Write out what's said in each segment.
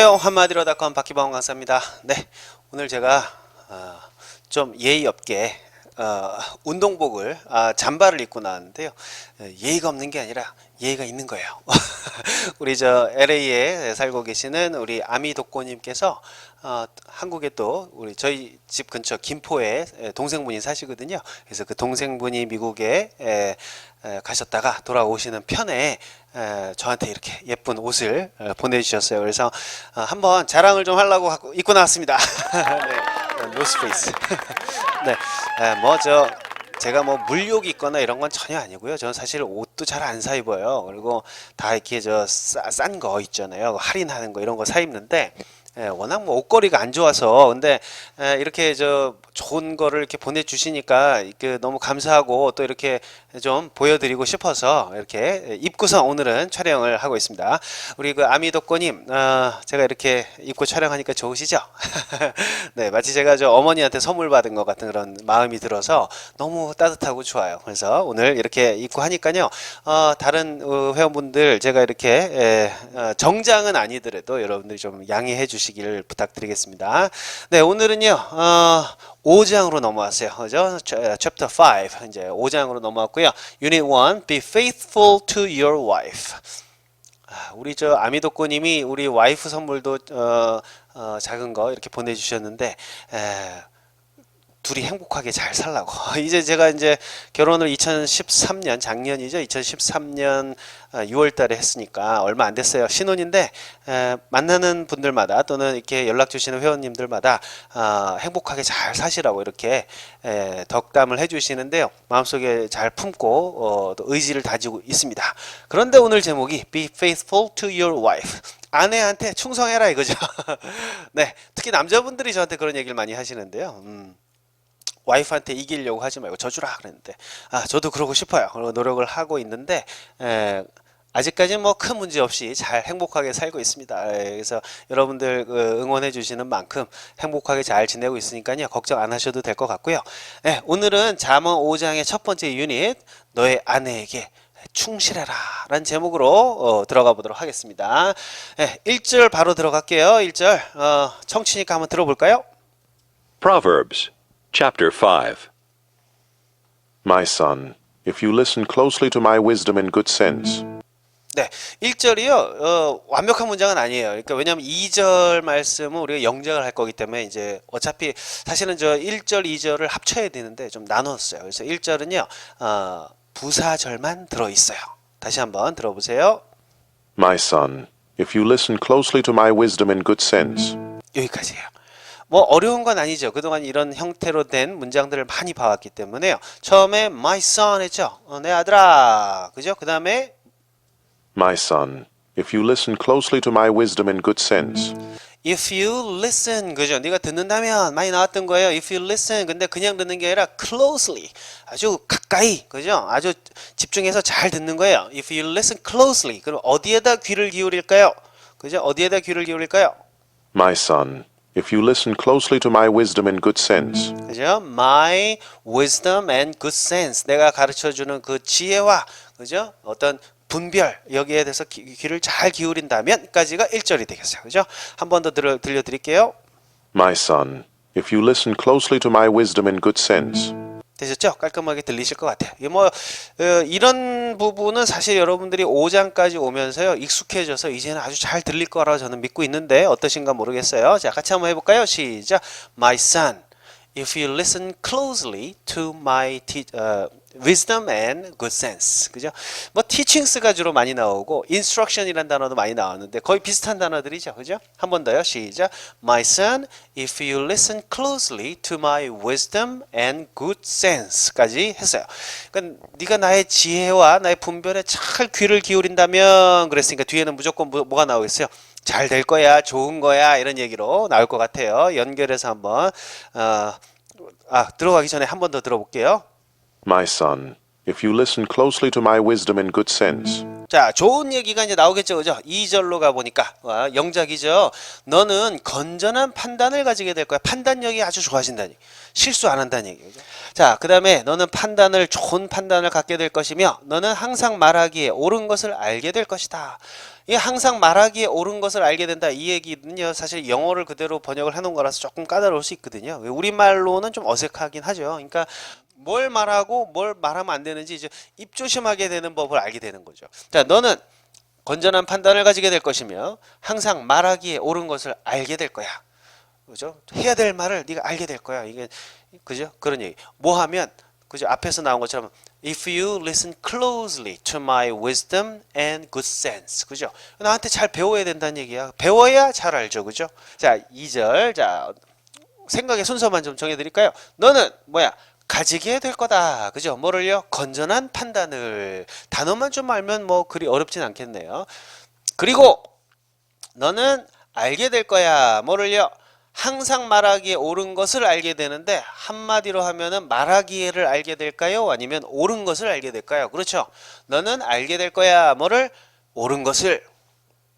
안녕하세요. 한마디로 닷컴 박기범 강사입니다. 네, 오늘 제가 어, 좀 예의 없게 어, 운동복을 아, 잠바를 입고 나왔는데요. 어, 예의가 없는 게 아니라 예의가 있는 거예요. 우리 저 LA에 살고 계시는 우리 아미 독고님께서 어, 한국에 또 우리 저희 집 근처 김포에 에, 동생분이 사시거든요. 그래서 그 동생분이 미국에 에, 에, 가셨다가 돌아오시는 편에 에, 저한테 이렇게 예쁜 옷을 어, 보내주셨어요. 그래서 어, 한번 자랑을 좀 하려고 입고 나왔습니다. 네, 노스페이스. 네, 뭐저 제가 뭐 물욕이 있거나 이런 건 전혀 아니고요. 저는 사실 옷도 잘 안 사 입어요. 그리고 다 이렇게 저 싼 거 있잖아요. 할인하는 거 이런 거 사 입는데 예, 워낙 뭐 옷걸이가 안 좋아서 근데 예, 이렇게 저 좋은 거를 이렇게 보내주시니까 그 너무 감사하고 또 이렇게 좀 보여드리고 싶어서 이렇게 입고서 오늘은 촬영을 하고 있습니다. 우리 그 아미덕고님, 어, 제가 이렇게 입고 촬영하니까 좋으시죠? 네, 마치 제가 저 어머니한테 선물 받은 것 같은 그런 마음이 들어서 너무 따뜻하고 좋아요. 그래서 오늘 이렇게 입고 하니까요, 어, 다른 어, 회원분들 제가 이렇게 에, 어, 정장은 아니더라도 여러분들이 좀 양해해 주시길 부탁드리겠습니다. 네, 오늘은요, 어, 5장으로 넘어왔어요. 그죠? Chapter 5. 이제 5장으로 넘어왔고요. Unit 1. Be faithful to your wife. 아, 우리 저 아미도코 님이 우리 와이프 선물도 어, 어, 작은 거 이렇게 보내 주셨는데 에, 둘이 행복하게 잘 살라고. 이제 제가 이제 결혼을 2013년 작년이죠. 2013년 6월 달에 했으니까 얼마 안 됐어요. 신혼인데 에, 만나는 분들마다 또는 이렇게 연락 주시는 회원님들마다 아, 행복하게 잘 사시라고 이렇게 에, 덕담을 해 주시는데요. 마음속에 잘 품고 어, 또 의지를 다지고 있습니다. 그런데 오늘 제목이 Be faithful to your wife. 아내한테 충성해라 이거죠. 네, 특히 남자분들이 저한테 그런 얘기를 많이 하시는데요. 음. 와이프한테 이기려고 하지 말고 져주라 그랬는데 아 저도 그러고 싶어요. 그리고 노력을 하고 있는데 에, 아직까지는 뭐 큰 문제 없이 잘 행복하게 살고 있습니다. 에, 그래서 여러분들 그 응원해 주시는 만큼 행복하게 잘 지내고 있으니까요 걱정 안 하셔도 될 것 같고요. 에, 오늘은 잠언 5장의 첫 번째 유닛 너의 아내에게 충실해라 라는 제목으로 어, 들어가 보도록 하겠습니다. 예, 1절 바로 들어갈게요. 1절 어, 청취니까 한번 들어볼까요? Proverbs chapter 5. My son, if you listen closely to my wisdom and good sense, 네, 1절이요. 어, 완벽한 문장은 아니에요. 그러니까 왜냐하면 2절 말씀은 우리가 영작을 할 거기 때문에 이제 어차피 사실은 저 1절, 2절을 합쳐야 되는데 좀 나눴어요. 그래서 1절은요. 어, 부사절만 들어 있어요. 다시 한번 들어보세요. my son, if you listen closely to my wisdom and good sense, 여기까지예요. 뭐 어려운 건 아니죠. 그동안 이런 형태로 된 문장들을 많이 봐왔기 때문에요. 처음에 my son 했죠. 어, 내 아들아. 그죠? 그 다음에 my son, if you listen closely to my wisdom and good sense, If you listen, 그죠? 네가 듣는다면 많이 나왔던 거예요. If you listen, 근데 그냥 듣는 게 아니라 closely, 아주 가까이, 그죠? 아주 집중해서 잘 듣는 거예요. If you listen closely, 그럼 어디에다 귀를 기울일까요? 그죠? 어디에다 귀를 기울일까요? my son, if you listen closely to my wisdom and good sense, 그죠? My wisdom and good sense. 내가 가르쳐 주는 그 지혜와 그죠? 어떤 분별 여기에 대해서 귀, 귀를 잘 기울인다면까지가 1절이 되겠어요. 그죠? 한 번 더 들려 들려 드릴게요. my son, if you listen closely to my wisdom and good sense, 되셨죠? 깔끔하게 들리실 것 같아요. 이게 뭐 어, 이런 부분은 사실 여러분들이 5장까지 오면서요 익숙해져서 이제는 아주 잘 들릴 거라고 저는 믿고 있는데 어떠신가 모르겠어요. 자, 같이 한번 해볼까요? 시작. My son, if you listen closely to my te- 어, wisdom and good sense, 그죠? 뭐 teachings가 주로 많이 나오고 instruction이라는 단어도 많이 나왔는데 거의 비슷한 단어들이죠, 그죠? 한 번 더요, 시작. My son, if you listen closely to my wisdom and good sense까지 했어요. 그러니까 네가 나의 지혜와 나의 분별에 잘 귀를 기울인다면 그랬으니까 뒤에는 무조건 뭐, 뭐가 나오겠어요? 잘 될 거야, 좋은 거야 이런 얘기로 나올 것 같아요. 연결해서 한번 어, 아 들어가기 전에 한 번 더 들어볼게요. My son, if you listen closely to my wisdom and good sense. 자, 좋은 얘기가 이제 나오겠죠, 그죠? 2절로 가보니까, 와, 영작이죠. 너는 건전한 판단을 가지게 될 거야. 판단력이 아주 좋아진다니. 실수 안 한다는 얘기, 그죠? 자, 그 다음에 너는 판단을, 좋은 판단을 갖게 될 것이며, 너는 항상 말하기에 옳은 것을 알게 될 것이다. 이 항상 말하기에 옳은 것을 알게 된다. 이 얘기는요, 사실 영어를 그대로 번역을 해놓은 거라서 조금 까다로울 수 있거든요. 우리말로는 좀 어색하긴 하죠. 그러니까, 뭘 말하고 뭘 말하면 안 되는지 이제 입 조심하게 되는 법을 알게 되는 거죠. 자, 너는 건전한 판단을 가지게 될 것이며 항상 말하기에 옳은 것을 알게 될 거야. 그죠? 해야 될 말을 네가 알게 될 거야. 이게 그죠? 그런 얘기. 뭐 하면 그죠? 앞에서 나온 것처럼 if you listen closely to my wisdom and good sense. 그죠? 나한테 잘 배워야 된다는 얘기야. 배워야 잘 알죠. 그죠? 자, 2절. 자, 생각의 순서만 좀 정해 드릴까요? 너는 뭐야? 가지게 될 거다. 그죠? 뭐를요? 건전한 판단을. 단어만 좀 알면 뭐 그리 어렵진 않겠네요. 그리고 너는 알게 될 거야. 뭐를요? 항상 말하기에 옳은 것을 알게 되는데 한마디로 하면은 말하기에를 알게 될까요? 아니면 옳은 것을 알게 될까요? 그렇죠. 너는 알게 될 거야. 뭐를? 옳은 것을.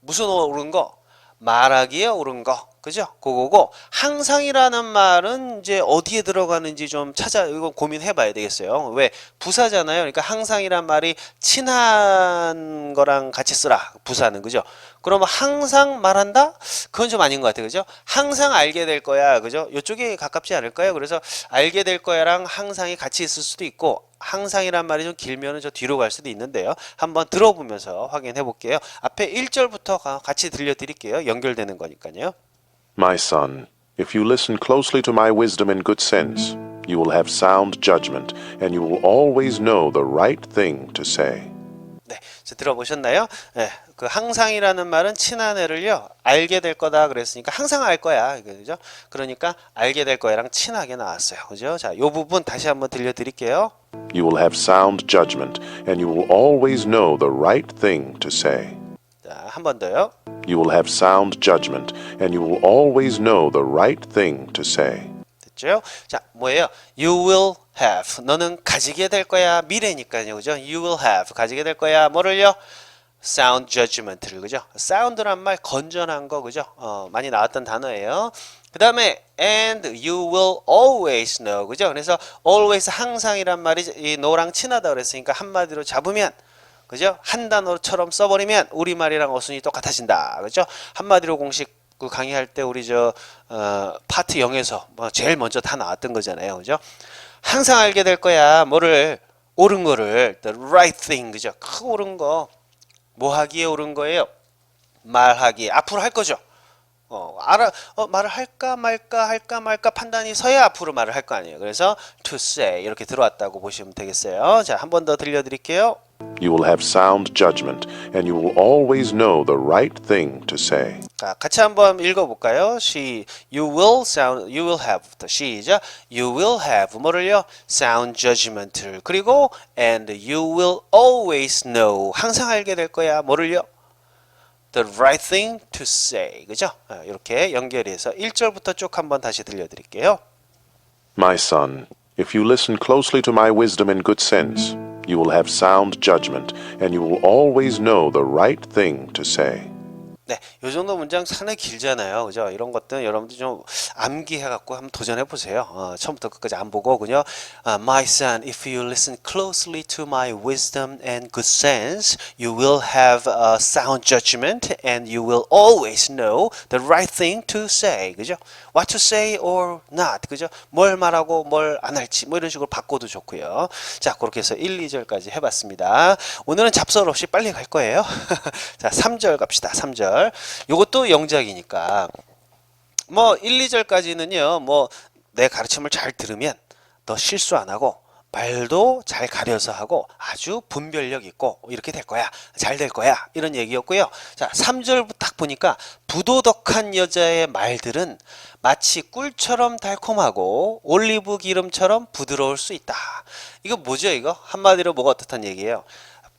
무슨 옳은 거? 말하기에 옳은 거. 그죠? 그거고 항상이라는 말은 이제 어디에 들어가는지 좀 찾아 이거 고민해 봐야 되겠어요. 왜? 부사잖아요. 그러니까 항상이란 말이 친한 거랑 같이 쓰라. 부사는 그죠? 그러면 항상 말한다? 그건 좀 아닌 것 같아요. 그죠? 항상 알게 될 거야. 그죠? 이쪽에 가깝지 않을까요? 그래서 알게 될 거야랑 항상이 같이 있을 수도 있고 항상이란 말이 좀 길면은 저 뒤로 갈 수도 있는데요. 한번 들어보면서 확인해 볼게요. 앞에 1절부터 같이 들려 드릴게요. 연결되는 거니까요. My son, if you listen closely to my wisdom and good sense, you will have sound judgment, and you will always know the right thing to say. 네, 자, 들어보셨나요? 네, 그 항상이라는 말은 친한 애를요 알게 될 거다 그랬으니까 항상 알 거야, 그죠? 그러니까 알게 될 거야랑 친하게 나왔어요, 그죠? 자, 요 부분 다시 한번 들려드릴게요. You will have sound judgment, and you will always know the right thing to say. 자, 한번 더요. You will have sound judgment, and you will always know the right thing to say. 됐죠? 자, 뭐예요? You will have. 너는 가지게 될 거야. 미래니까요, 그죠? You will have. 가지게 될 거야. 뭐를요? sound judgment를 그죠? sound란 말 건전한 거 그죠? 어, 많이 나왔던 단어예요. 그 다음에 and you will always know 그죠? 그래서 always 항상이란 말이 이 no랑 친하다 그랬으니까 한마디로 잡으면 그죠? 한 단어처럼 써버리면 우리말이랑 어순이 똑같아진다 그죠? 한마디로 공식 그 강의할 때 우리 저 어, 파트 0에서 뭐 제일 먼저 다 나왔던 거잖아요 그죠? 항상 알게 될 거야 뭐를 옳은 거를 the right thing 그죠? 크 옳은 거 뭐 하기에 옳은 거예요? 말하기에 앞으로 할 거죠. 어, 알아, 어, 말을 할까 말까 할까 말까 판단이 서야 앞으로 말을 할 거 아니에요. 그래서 to say 이렇게 들어왔다고 보시면 되겠어요. 자, 한 번 더 들려드릴게요. You will have sound judgment, and you will always know the right thing to say. 자, 같이 한번 읽어볼까요? She, you will sound, you will have부터 시작. You will have 뭐를요? Sound judgment를 그리고 and you will always know 항상 알게 될 거야. 뭐를요? The right thing to say. 그죠? 아, 이렇게 연결해서 1절부터 쭉 한번 다시 들려드릴게요. My son, if you listen closely to my wisdom and good sense, you will have sound judgment, and you will always know the right thing to say. 네, 요 정도 문장 상당히 길잖아요. 그죠? 이런 것들 여러분들 좀 암기해 갖고 한번 도전해 보세요. 어, 처음부터 끝까지 안 보고, 그냥, 아, My son, if you listen closely to my wisdom and good sense, you will have a sound judgment and you will always know the right thing to say. 그죠? What to say or not. 그죠? 뭘 말하고 뭘 안 할지, 뭐 이런 식으로 바꿔도 좋고요. 자, 그렇게 해서 1, 2절까지 해 봤습니다. 오늘은 잡설 없이 빨리 갈 거예요. 자, 3절 갑시다. 3절. 요것도 영작이니까. 뭐 1, 2절까지는요. 뭐 내 가르침을 잘 들으면 너 실수 안 하고 말도 잘 가려서 하고 아주 분별력 있고 이렇게 될 거야. 잘 될 거야. 이런 얘기였고요. 자, 3절 딱 보니까 부도덕한 여자의 말들은 마치 꿀처럼 달콤하고 올리브 기름처럼 부드러울 수 있다. 이거 뭐죠, 이거? 한마디로 뭐가 어떻단 얘기예요?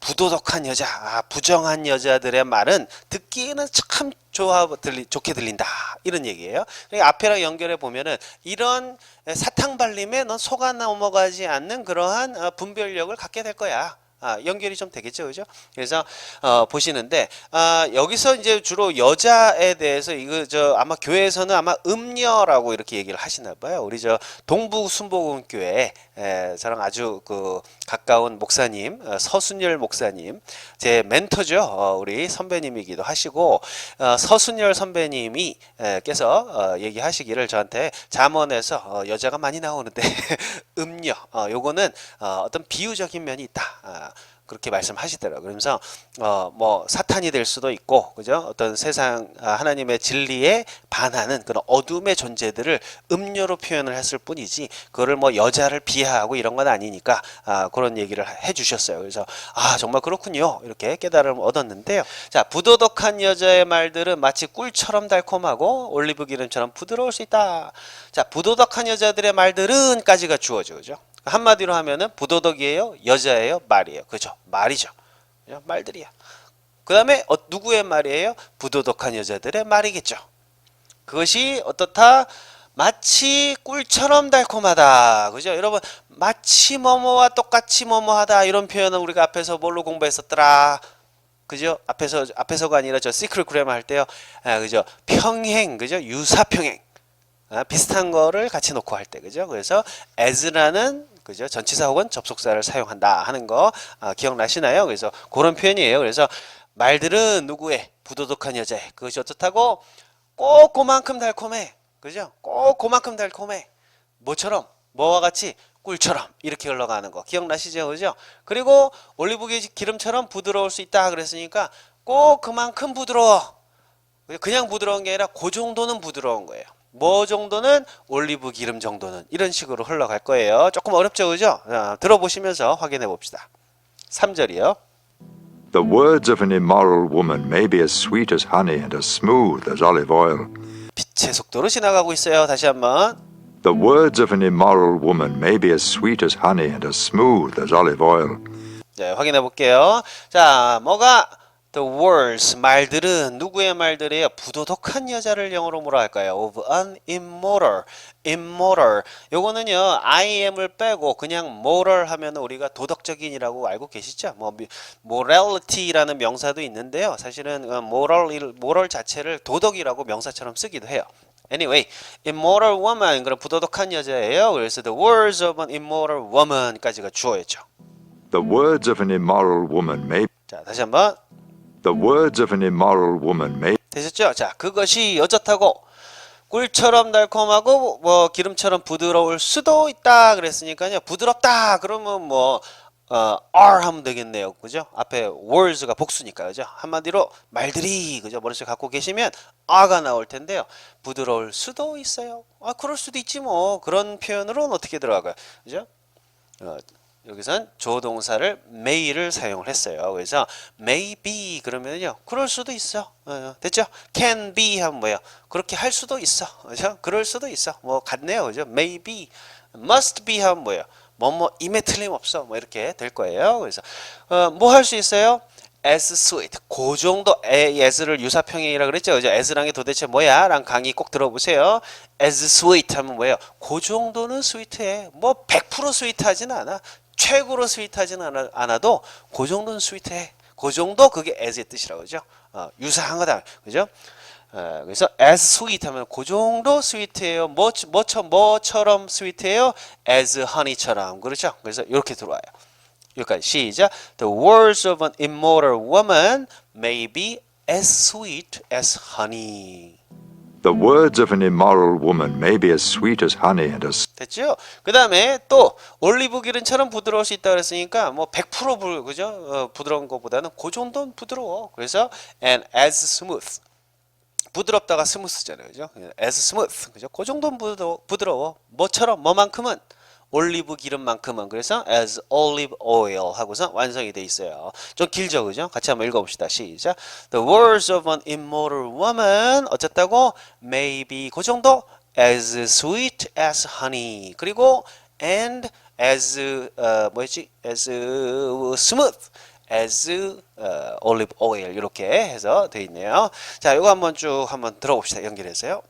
부도덕한 여자, 아, 부정한 여자들의 말은 듣기에는 참 좋아 들리, 좋게 들린다. 이런 얘기예요. 그러니까 앞에랑 연결해 보면은 이런 사탕 발림에 넌 속아 넘어가지 않는 그러한 어, 분별력을 갖게 될 거야. 아, 연결이 좀 되겠죠, 그죠? 그래서 어, 보시는데 아, 여기서 이제 주로 여자에 대해서 이거 저 아마 교회에서는 아마 음녀라고 이렇게 얘기를 하시나 봐요. 우리 저 동부 순복음교회 에, 저랑 아주 그 가까운 목사님 어, 서순열 목사님 제 멘토죠. 어, 우리 선배님이기도 하시고 어, 서순열 선배님이 에, 께서 어, 얘기하시기를 저한테 잠언에서 어, 여자가 많이 나오는데 음녀 어, 요거는 어, 어떤 비유적인 면이 있다. 아, 그렇게 말씀하시더라고요. 그러면서 어 뭐 사탄이 될 수도 있고 그죠? 어떤 세상 아, 하나님의 진리에 반하는 그런 어둠의 존재들을 음료로 표현을 했을 뿐이지 그거를 뭐 여자를 비하하고 이런 건 아니니까 아, 그런 얘기를 해 주셨어요. 그래서 아 정말 그렇군요. 이렇게 깨달음을 얻었는데요. 자 부도덕한 여자의 말들은 마치 꿀처럼 달콤하고 올리브 기름처럼 부드러울 수 있다. 자 부도덕한 여자들의 말들은까지가 주어져 그죠? 한마디로 하면은 부도덕이에요, 여자예요, 말이에요. 그죠? 말이죠. 그죠? 말들이야. 그 다음에 어, 누구의 말이에요? 부도덕한 여자들의 말이겠죠. 그것이 어떻다? 마치 꿀처럼 달콤하다. 그죠? 여러분, 마치 뭐뭐와 똑같이 뭐뭐하다. 이런 표현은 우리가 앞에서 뭘로 공부했었더라? 그죠? 앞에서, 앞에서가 아니라 저 시크릿 그래머 할 때요. 아, 그죠? 평행, 그죠? 유사평행. 아, 비슷한 거를 같이 놓고 할 때 그죠? 그래서 as라는 그죠? 전치사 혹은 접속사를 사용한다 하는 거 아, 기억나시나요? 그래서 그런 표현이에요. 그래서 말들은 누구의 부도덕한 여자의 그것이 어떻다고 꼭 그만큼 달콤해. 그죠? 꼭 그만큼 달콤해. 뭐처럼 뭐와 같이 꿀처럼 이렇게 흘러가는 거 기억나시죠? 그죠? 그리고 올리브 기름처럼 부드러울 수 있다 그랬으니까 꼭 그만큼 부드러워. 그냥 부드러운 게 아니라 그 정도는 부드러운 거예요. 뭐 정도는 올리브 기름 정도는 이런 식으로 흘러갈 거예요. 조금 어렵죠, 그죠? 자, 들어보시면서 확인해 봅시다. 3절이요. The words of an immoral woman may be as sweet as honey and as smooth as olive oil. 빛의 속도로 지나가고 있어요. 다시 한번. The words of an immoral woman may be as sweet as honey and as smooth as olive oil. 네, 확인해 볼게요. 자, 뭐가 the words 말들은 누구의 말들이에요? 부도덕한 여자를 영어로 뭐라 할까요? of an immoral. immoral. 요거는요. im을 빼고 그냥 moral 하면 우리가 도덕적인이라고 알고 계시죠? 뭐 미- morality라는 명사도 있는데요. 사실은 어, moral moral 자체를 도덕이라고 명사처럼 쓰기도 해요. Anyway, immoral woman 그럼 부도덕한 여자예요. 그래서 the words of an immoral woman까지가 주어였죠. The words of an immoral woman may 자, 다시 한번 the words of an immoral woman may 되셨죠? 자, 그것이 어떻다고 꿀처럼 달콤하고 뭐 기름처럼 부드러울 수도 있다 그랬으니까요. 부드럽다 그러면 뭐 어, R 하면 되겠네요. 그죠? 앞에 words가 복수니까. 그죠? 한마디로 말들이 그죠? 머릿속에 갖고 계시면 R가 나올 텐데요. 부드러울 수도 있어요. 아, 그럴 수도 있지 뭐. 그런 표현으로는 어떻게 들어가요? 그죠? 어, 여기선 조동사를 may를 사용을 했어요. 그래서 maybe 그러면요. 그럴 수도 있어. 어, 됐죠? can be 하면 뭐예요? 그렇게 할 수도 있어. 그죠? 그럴 수도 있어. 뭐 같네요. 그죠? maybe must be 하면 뭐예요? 뭐뭐 임에 틀림없어. 뭐 이렇게 될 거예요. 그래서 어, 뭐할 수 있어요? as sweet. 그 정도 에, as를 유사평행이라 그랬죠. 그죠? as랑이 도대체 뭐야? 랑 강의 꼭 들어보세요. as sweet 하면 뭐예요? 그 정도는 스위트해. 뭐 100% 스위트하진 않아. 최고로 스위트하진 않아, 않아도 그 정도는 스위트해. 그 정도 그게 as의 뜻이라고 그죠? 어, 유사한 거다. 그죠? 어, 그래서 as sweet 하면 그 정도 스위트해요. 뭐, 뭐처, 뭐처럼 스위트해요? as honey처럼. 그렇죠? 그래서 이렇게 들어와요. 여기까지 시작. The words of an immoral woman may be as sweet as honey. The words of an immoral woman may be as sweet as honey and as 됐죠? 그 다음에 또 올리브 기름처럼 부드러울 수 있다 그랬으니까 뭐 100% 부, 그죠? 어, 부드러운 것보다는 그 정도는 부드러워. 그래서 and as smooth. 부드럽다가 스무스잖아요. 그죠? as smooth. 그죠? 그 정도는. 부드러워. 뭐처럼 뭐만큼은 올리브 기름만큼은 그래서 as olive oil 하고서 완성이 돼 있어요. 좀 길죠, 그죠? 같이 한번 읽어봅시다. 시작. The words of an immoral woman 어쨌다고 maybe 그 정도 as sweet as honey 그리고 and as 어, 뭐였지? as smooth as 어, olive oil 이렇게 해서 돼 있네요. 자, 이거 한번 쭉 한번 들어봅시다. 연결해서요.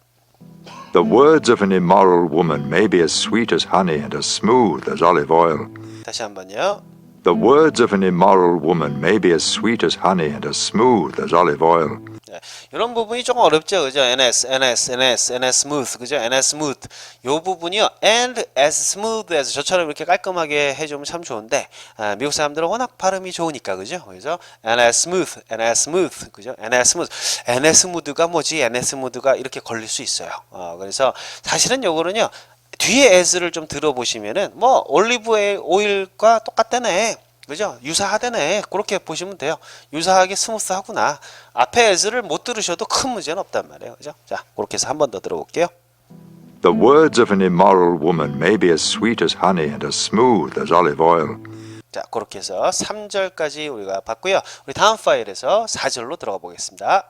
The words of an immoral woman may be as sweet as honey and as smooth as olive oil. 다시 한번요. The words of an immoral woman may be as sweet as honey and as smooth as olive oil. 네, 이런 부분이 조금 어렵죠, 그죠? ns, ns, ns, ns smooth, 그죠? ns smooth. 요 부분이요, and as smooth as 저처럼 이렇게 깔끔하게 해주면 참 좋은데 아, 미국 사람들은 워낙 발음이 좋으니까, 그죠? 그래서 ns smooth, ns smooth, 그죠? ns smooth, ns smooth가 뭐지? ns smooth가 이렇게 걸릴 수 있어요. 어, 그래서 사실은 요거는요. 뒤에 as를 좀 들어보시면은 뭐 올리브 오일과 똑같다네. 그죠? 유사하다네. 그렇게 보시면 돼요. 유사하게 스무스하구나. 앞에 as를 못 들으셔도 큰 문제는 없단 말이에요. 그죠? 자, 그렇게 해서 한 번 더 들어볼게요. The words of an immoral woman may be as sweet as honey and as smooth as olive oil. 자, 그렇게 해서 3절까지 우리가 봤고요. 우리 다음 파일에서 4절로 들어가 보겠습니다.